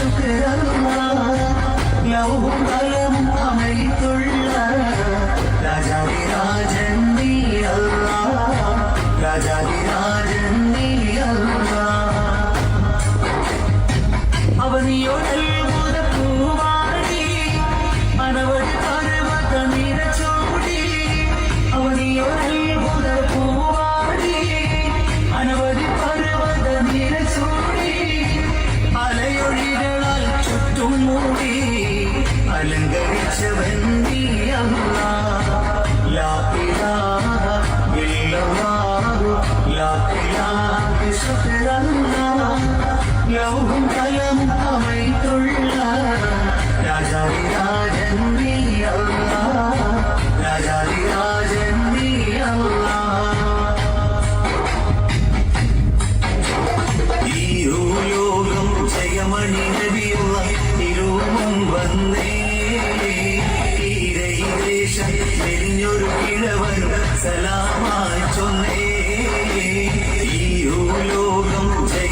to അലങ്കരിച്ചവൻ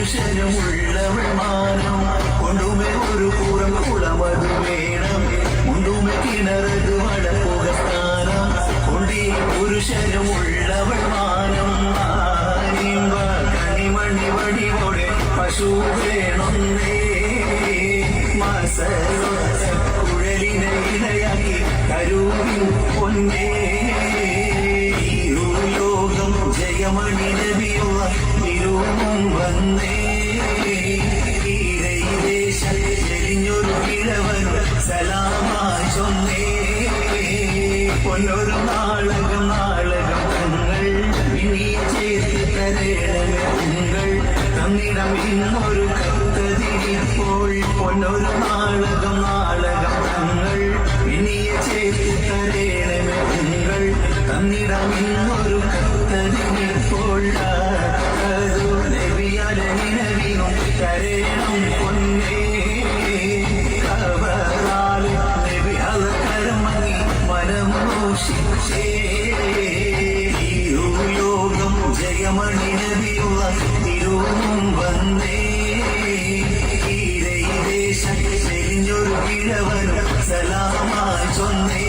പുരുഷനും ഉള്ള മാനം കൊണ്ടുമേ ഒരു പുറം കുളമത് വേണം കൊണ്ടുമേ കിണറത് വളപ്പുക സ്ഥാനം കൊണ്ടേ പുരുഷനും ഉള്ളവൾ മാനം ആനിമ്പ കണിമണി വടിവോടെ പശു വേണൊന്നേ മാസൊത്ത കുഴലിനെ ഇണയാക്കി കരൂരിൻ പൊന്നേ ഈ ലോകം ജയമണി നബിയുള്ള ഇരുമും വന്നേ ഈരൈദേശം ചെരിഞ്ഞൊരു കിഴവൻ സലാമായി ചൊന്നേ പൊന്നൊരു നാളകം നാളകം തങ്ങൾ ഇനി ചേർത്ത് തരേണങ്ങൾ തന്നിടം ഇന്നൊരു കത്തതിരിപ്പോൾ പൊന്നൊരു നാളകം നാളകം തങ്ങൾ ജയമണി നബിയുള്ള തിരുവും വന്നേ ചെരിഞ്ഞൊരു കിഴവൻ സലാമായി ചൊന്നേ.